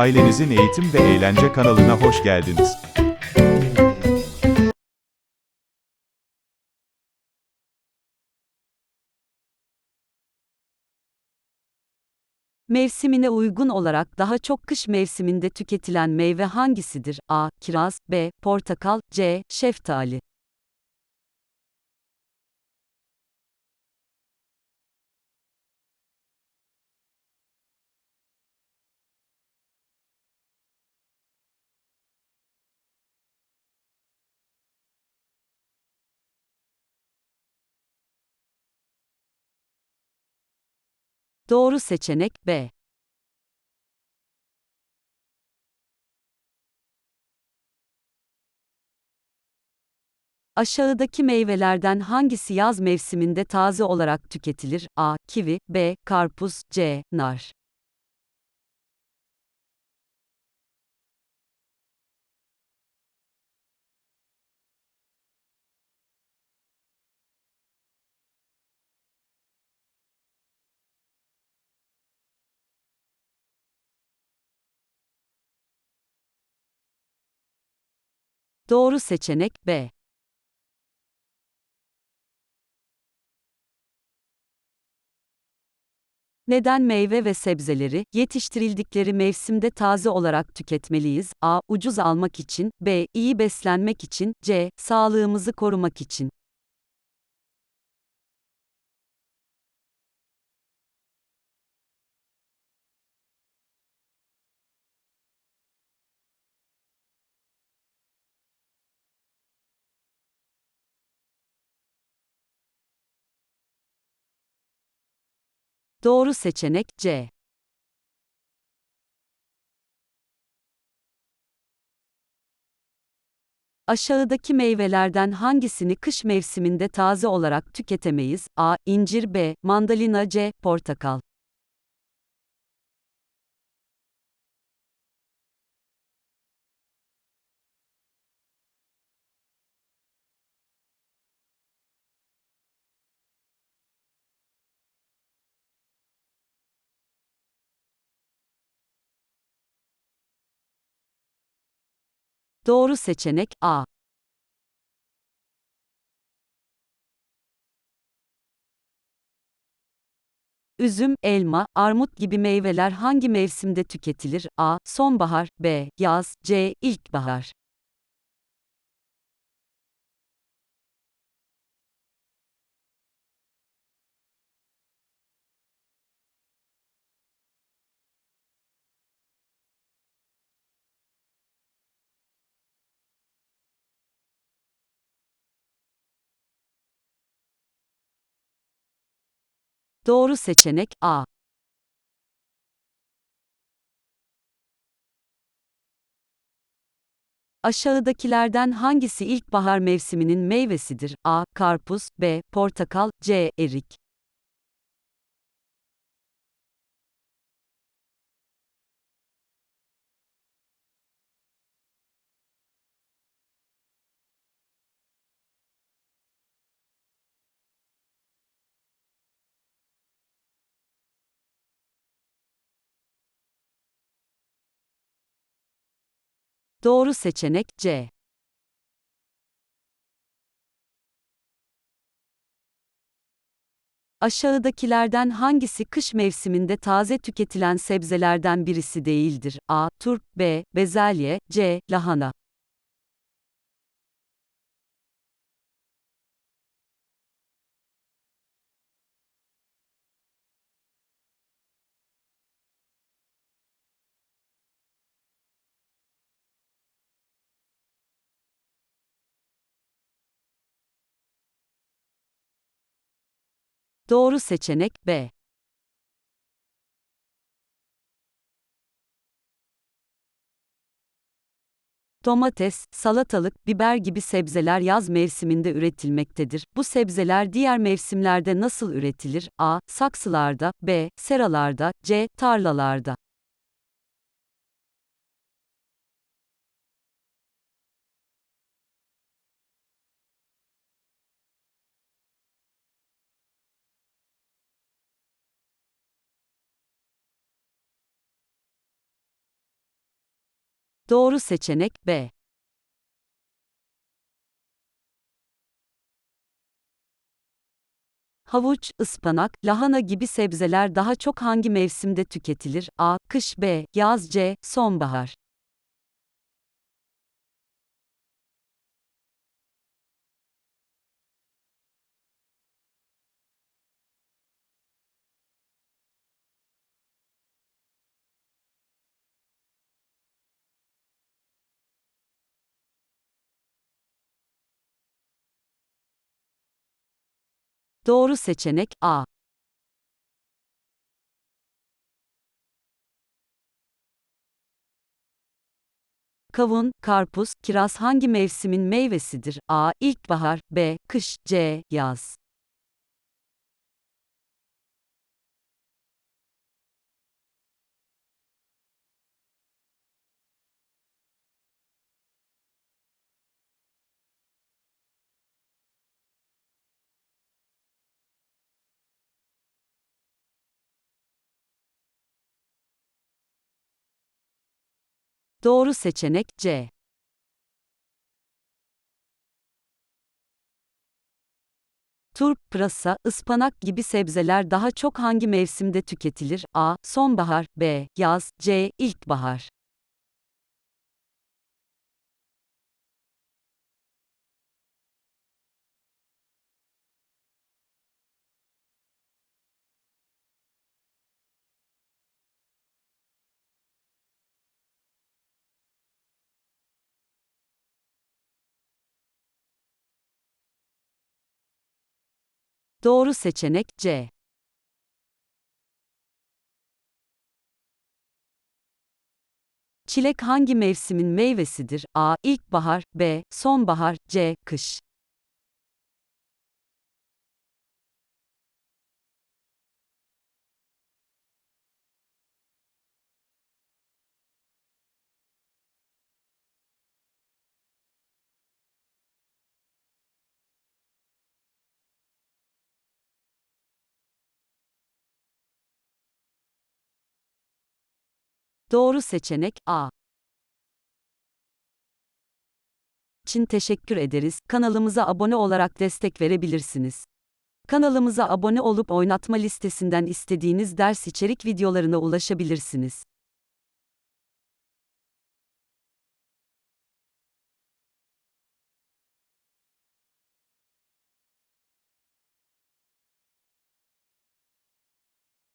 ailenizin eğitim ve eğlence kanalına hoş geldiniz. Mevsimine uygun olarak daha çok kış mevsiminde tüketilen meyve hangisidir? A. Kiraz B. Portakal C. Şeftali Doğru seçenek B. Aşağıdaki meyvelerden hangisi yaz mevsiminde taze olarak tüketilir? A. Kivi B. Karpuz C. Nar Doğru seçenek B. Neden meyve ve sebzeleri yetiştirildikleri mevsimde taze olarak tüketmeliyiz? A. Ucuz almak için, B. iyi beslenmek için, C. Sağlığımızı korumak için. Doğru seçenek C. Aşağıdaki meyvelerden hangisini kış mevsiminde taze olarak tüketemeyiz? A. incir B. Mandalina C. Portakal Doğru seçenek A. Üzüm, elma, armut gibi meyveler hangi mevsimde tüketilir? A. Sonbahar B. Yaz C. İlkbahar Doğru seçenek A. Aşağıdakilerden hangisi ilkbahar mevsiminin meyvesidir? A. Karpuz B. Portakal C. Erik Doğru seçenek C. Aşağıdakilerden hangisi kış mevsiminde taze tüketilen sebzelerden birisi değildir? A. Turp B. Bezelye C. Lahana Doğru seçenek B. Domates, salatalık, biber gibi sebzeler yaz mevsiminde üretilmektedir. Bu sebzeler diğer mevsimlerde nasıl üretilir? A. Saksılarda, B. Seralarda, C. Tarlalarda. Doğru seçenek B. Havuç, ıspanak, lahana gibi sebzeler daha çok hangi mevsimde tüketilir? A. Kış B. Yaz C. Sonbahar Doğru seçenek A. Kavun, karpuz, kiraz hangi mevsimin meyvesidir? A. İlkbahar, B. Kış, C. Yaz. Doğru seçenek C. Turp, pırasa, ıspanak gibi sebzeler daha çok hangi mevsimde tüketilir? A. Sonbahar, B. Yaz, C. İlkbahar. Doğru seçenek C. Çilek hangi mevsimin meyvesidir? A. İlkbahar, B. Sonbahar, C. Kış. Doğru seçenek A. için teşekkür ederiz. Kanalımıza abone olarak destek verebilirsiniz. Kanalımıza abone olup oynatma listesinden istediğiniz ders içerik videolarına ulaşabilirsiniz.